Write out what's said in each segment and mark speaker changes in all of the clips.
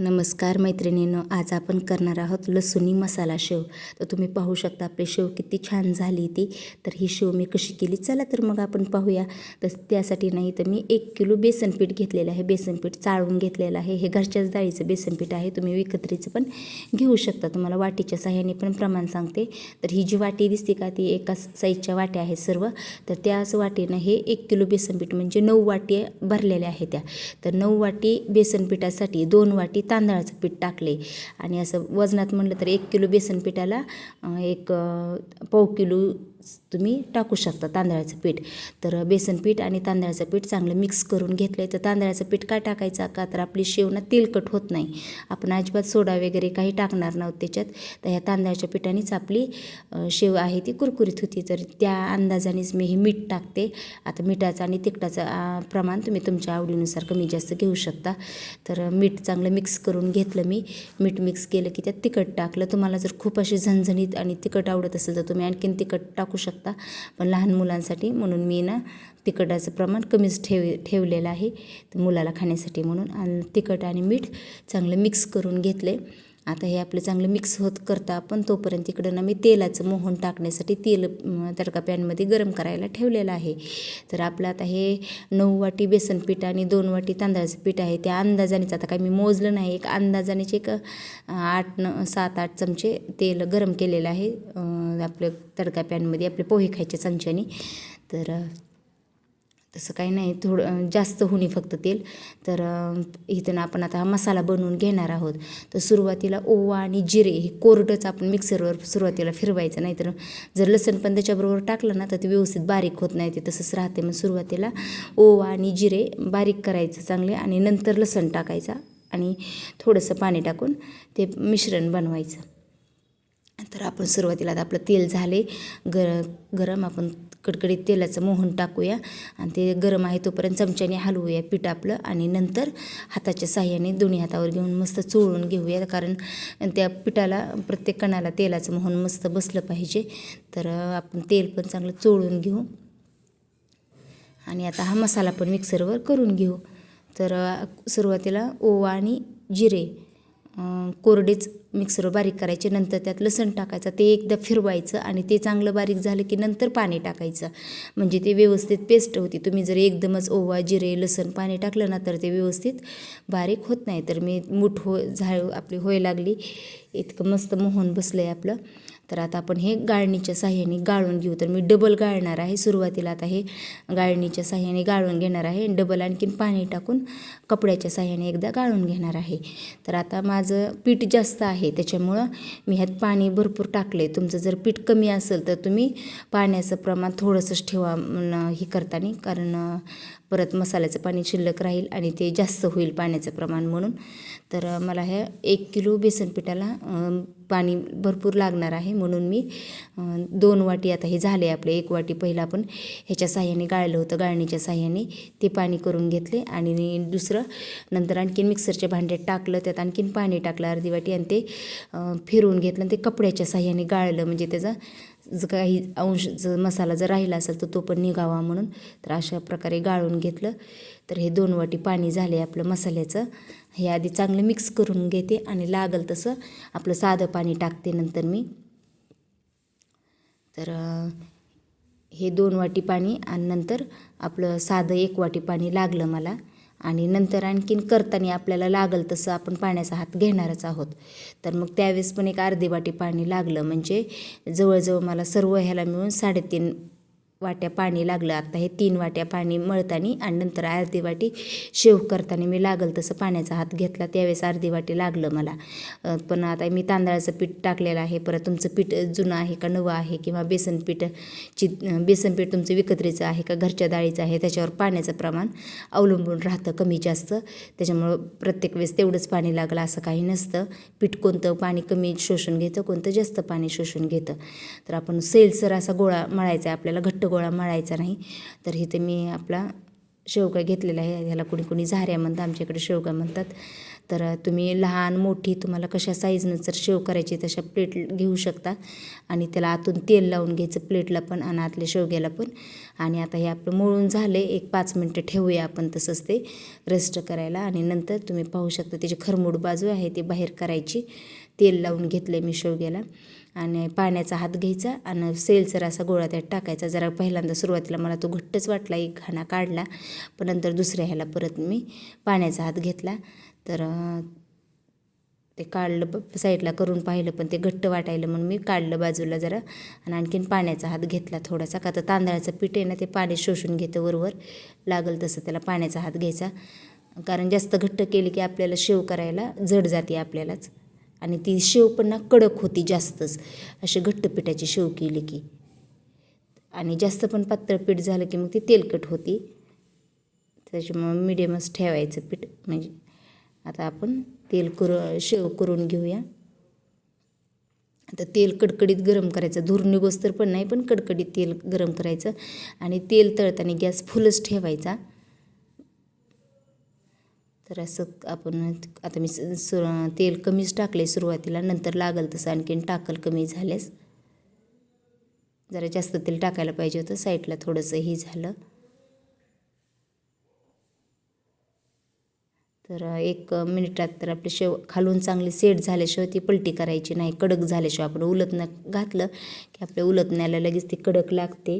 Speaker 1: नमस्कार मैत्रिणींनो आज आपण करणार आहोत लसुणी मसाला शेव. तर तुम्ही पाहू शकता आपली शेव किती छान झाली ती. तर ही शेव मी कशी केली? चला तर मग आपण पाहूया. तर त्यासाठी नाही तर मी एक किलो बेसन पीठ घेतलेलं आहे. बेसन पीठ चाळून घेतलेलं आहे. हे घरच्याच डाळीचं बेसन पीठ आहे. तुम्ही विकत्रीचं पण घेऊ शकता. तुम्हाला वाटीच्या साह्याने पण प्रमाण सांगते. तर ही जी वाटी दिसते का ती एका साईजच्या वाट्या आहेत सर्व. तर त्याच वाटीनं हे एक किलो बेसन पीठ म्हणजे नऊ वाटी भरलेल्या आहेत त्या. तर नऊ वाटी बेसन पिठासाठी दोन वाटी तांदळाचं पीठ टाकले. आणि असं वजनात म्हटलं तर एक किलो बेसन पिठाला एक पाव किलो तुम्ही टाकू शकता तांदळाचं पीठ. तर बेसन पीठ आणि तांदळाचं पीठ चांगलं मिक्स करून घेतलं तर तांदळाचं पीठ काय टाकायचं? का तर आपली शेवणं तेलकट होत नाही. आपण अजिबात सोडा वगैरे काही टाकणार नव्हत त्याच्यात. तर ह्या तांदळाच्या पिठानेच आपली शेव आहे ती कुरकुरीत होती. तर त्या अंदाजानेच मी हे मीठ टाकते. आता मिठाचं आणि तिखटाचं प्रमाण तुम्ही तुमच्या आवडीनुसार कमी जास्त घेऊ शकता. तर मीठ चांगलं मिक्स करून घेतलं मी. मीठ मिक्स केलं की त्यात तिखट टाकलं. तुम्हाला जर खूप अशी झणझणीत आणि तिखट आवडत असेल तर तुम्ही आणखीन तिखट टाकू टाकू शकता. पण लहान मुलांसाठी म्हणून मी ना तिखटाचं प्रमाण कमीच ठेव ठेवलेलं आहे. तर मुलाला खाण्यासाठी म्हणून. आणि तिखट आणि मीठ चांगलं मिक्स करून घेतले आता हे आपलं चांगलं मिक्स होत करता आपण तोपर्यंत इकडं ना मी तेलाचं मोहन टाकण्यासाठी तेल तडका पॅनमध्ये गरम करायला ठेवलेलं आहे. तर आपलं आता हे नऊ वाटी बेसन पीठ आणि दोन वाटी तांदळाचं पीठ आहे. त्या अंदाजानेच आता काय मी मोजलं नाही. एक अंदाजानेच एक आठ न सात आठ चमचे तेल गरम केलेलं आहे. आपलं तडका पॅनमध्ये आपले पोहे खायचे चमच्याने तर तसं काही नाही. थोडं जास्त होणे फक्त तेल. तर इथं आपण आता हा मसाला बनवून घेणार आहोत. तर सुरुवातीला ओवा आणि जिरे हे कोरडंच आपण मिक्सरवर सुरुवातीला फिरवायचं. नाही तर जर लसण पण त्याच्याबरोबर टाकलं ना तर ते व्यवस्थित बारीक होत नाही. ते तसंच राहते. मग सुरुवातीला ओवा आणि जिरे बारीक करायचं चांगले आणि नंतर लसण टाकायचा आणि थोडंसं पाणी टाकून ते मिश्रण बनवायचं. तर आपण सुरुवातीला आता आपलं तेल झाले गर गरम आपण कडकडीत तेलाचं मोहन टाकूया. आणि ते गरम आहे तोपर्यंत चमच्याने हलवूया पीठ आपलं. आणि नंतर हाताच्या साह्याने दोन्ही हातावर घेऊन मस्त चोळून घेऊया. कारण त्या पिठाला प्रत्येक कणाला तेलाचं मोहन मस्त बसलं पाहिजे. तर आपण तेल पण चांगलं चोळून घेऊ. आणि आता हा मसाला पण मिक्सरवर करून घेऊ. तर सुरुवातीला ओवा आणि जिरे कोरडेच मिक्सरवर बारीक करायचे नंतर त्यात लसण टाकायचं ते एकदा फिरवायचं आणि ते चांगलं बारीक झालं की नंतर पाणी टाकायचं. म्हणजे ते व्यवस्थित पेस्ट होती. तुम्ही जर एकदमच ओवा जिरे लसण पाणी टाकलं ना तर ते व्यवस्थित बारीक होत नाही. तर मी मूठ हो झाळ आपली होय लागली. इतकं मस्त मोहन बसलं आहे आपलं. तर आता आपण हे गाळणीच्या साह्याने गाळून घेऊ. तर मी डबल गाळणार आहे. सुरुवातीला आता हे गाळणीच्या साह्याने गाळून घेणार आहे. डबल आणखीन पाणी टाकून कपड्याच्या साह्याने एकदा गाळून घेणार आहे. तर आता माझं पीठ जास्त आहे. त्याच्यामुळं मी ह्यात पाणी भरपूर टाकले तुमचं जर पीठ कमी असेल तर तुम्ही पाण्याचं प्रमाण थोडंसंच ठेवा हे करताना. कारण परत मसाल्याचं पाणी शिल्लक राहील आणि ते जास्त होईल पाण्याचं प्रमाण म्हणून. तर मला ह्या एक किलो बेसन पिठाला पाणी भरपूर लागणार आहे. म्हणून मी दोन वाटी आता हे झाले आपले. एक वाटी पहिलं आपण ह्याच्या साह्याने गाळलं होतं गाळणीच्या साह्याने. ते पाणी करून घेतले आणि दुसरं नंतर आणखीन मिक्सरच्या भांड्यात टाकलं. त्यात आणखीन पाणी टाकलं अर्धी वाटी आणि ते फिरवून घेतलं आणि ते कपड्याच्या साह्याने गाळलं. म्हणजे त्याचा जर काही अंश जर मसाला जर राहिला असेल तर तो पण निघावा म्हणून. तर अशा प्रकारे गाळून घेतलं. तर हे दोन वाटी पाणी झाले आपलं मसाल्याचं. हे आधी चांगलं मिक्स करून घेते आणि लागल तसं आपलं साधं पाणी टाकते नंतर मी. तर हे दोन वाटी पाणी आणि नंतर आपलं साधं एक वाटी पाणी लागलं मला. आणि नंतर आणखीन करताना आपल्याला लागल तसं आपण पाण्याचा हात घेणारच आहोत. तर मग त्यावेळेस पण एक अर्धी वाटी पाणी लागलं. म्हणजे जवळजवळ मला सर्व ह्याला मिळून साडेतीन वाट्या पाणी लागलं. आत्ता हे तीन वाट्या पाणी मळताना आणि नंतर अर्धी वाटी शेव करताना मी लागल तसं पाण्याचा हात घेतला. त्यावेळेस अर्धी वाटी लागलं मला. पण आता मी तांदळाचं पीठ टाकलेलं आहे. परत तुमचं पीठ जुनं आहे का नवं आहे? किंवा बेसन पीठची बेसन पीठ तुमचं विकत्रीचं आहे का? घरच्या डाळीचं आहे. त्याच्यावर पाण्याचं प्रमाण अवलंबून राहतं कमी जास्त. त्याच्यामुळं प्रत्येक वेळेस तेवढंच पाणी लागलं असं काही नसतं. पीठ कोणतं पाणी कमी शोषून घेतं कोणतं जास्त पाणी शोषून घेतं. तर आपण सेलसर असा गोळा मळायचा आहे. आपल्याला घट्ट गोळा मळायचा नाही. तर इथे मी आपला शेवगा घेतलेला आहे. ह्याला कुणी कुणी झाऱ्या म्हणतात आमच्याकडे शेवगा म्हणतात. तर तुम्ही लहान मोठी तुम्हाला कशा साईजनं जर शेव करायची तशा प्लेट घेऊ शकता. आणि त्याला आतून तेल लावून घ्यायचं प्लेटला पण आणि आतल्या शेवग्याला पण. आणि आता हे आपलं मळून झाले एक पाच मिनटं ठेवूया आपण तसंच ते रेस्ट करायला. आणि नंतर तुम्ही पाहू शकता त्याची खरमूड बाजू आहे ती बाहेर करायची. तेल लावून घेतलं मी शेवग्याला. आणि पाण्याचा हात घ्यायचा आणि सेलसर असा गोळा त्यात टाकायचा. जरा पहिल्यांदा सुरुवातीला मला तो घट्टच वाटला एक घाणा काढला पण नंतर दुसऱ्या ह्याला परत मी पाण्याचा हात घेतला. तर ते काढलं ब साईडला करून पाहिलं पण ते घट्ट वाटायलं म्हणून मी काढलं बाजूला जरा आणि आणखीन पाण्याचा हात घेतला थोडासा. का तर तांदळाचं पीठ आहे ना ते पाणी शोषून घेतं वरवर. लागल तसं त्याला पाण्याचा हात घ्यायचा. कारण जास्त घट्ट केली की आपल्याला शेव करायला जड जाते आपल्यालाच. आणि ती शेव पण ना कडक होती जास्तच. अशी घट्ट पिठाची शेव केली की. आणि जास्त पण पातळ पीठ झालं की मग ती तेलकट होती. त्याच्यामुळं मिडियमच ठेवायचं पीठ. म्हणजे आता आपण तेल कर शेव करून घेऊया. आता तेल कडकडीत गरम करायचं. धूर निघोस्तर पण नाही पण कडकडीत तेल गरम करायचं. आणि तेल तळताना गॅस फुलच ठेवायचा. तर असं आपण आता मी सु तेल कमीच टाकले सुरुवातीला नंतर लागल तसं आणखीन टाकल कमी झाल्यास जरा जास्त तेल टाकायला पाहिजे होतं साईडला थोडंसं हे झालं. तर एक मिनिटात तर आपली शेव खालून चांगली सेट झाल्याशिवाय ती पलटी करायची नाही कडक झाल्याशिवाय आपण उलटणं घातलं की आपल्या उलटण्याला लगेच ती कडक लागते.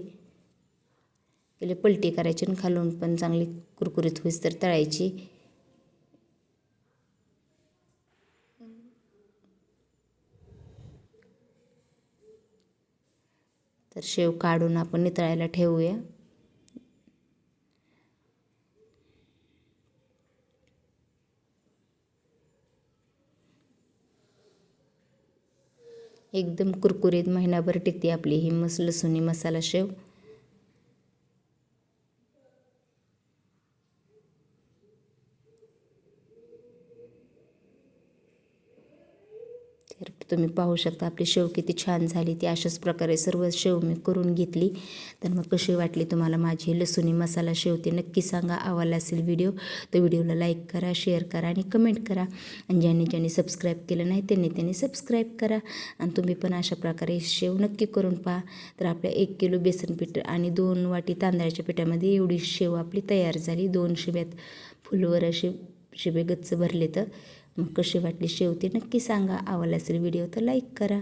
Speaker 1: त्याला पलटी करायची आणि खालून पण चांगली कुरकुरीत होईस तर तळायची. तर शेव काढून आपण नितळायला ठेवूया. एकदम कुरकुरीत महिनाभर टिकते आपली ही मस लसुणी मसाला शेव तर तुम्ही पाहू शकता आपली शेव किती छान झाली ती अशाच प्रकारे सर्व शेव मी करून घेतली. तर मग कशी वाटली तुम्हाला माझी लसुणी मसाला शेव ते नक्की सांगा. आवडला असेल व्हिडिओ तर व्हिडिओला लाईक करा शेअर करा आणि कमेंट करा. आणि ज्यांनी ज्यांनी सबस्क्राईब केलं नाही त्यांनी त्यांनी सबस्क्राईब करा. आणि तुम्ही पण अशा प्रकारे शेव नक्की करून पहा. तर आपल्या एक किलो बेसन पीठ आणि दोन वाटी तांदळाच्या पिठामध्ये एवढी शेव आपली तयार झाली. दोन शिब्यात फुलवर असे शिबे गच्च भरले तर मग कशी वाटली शेवटी नक्की सांगा. आवडला असेल व्हिडिओ तर लाईक करा.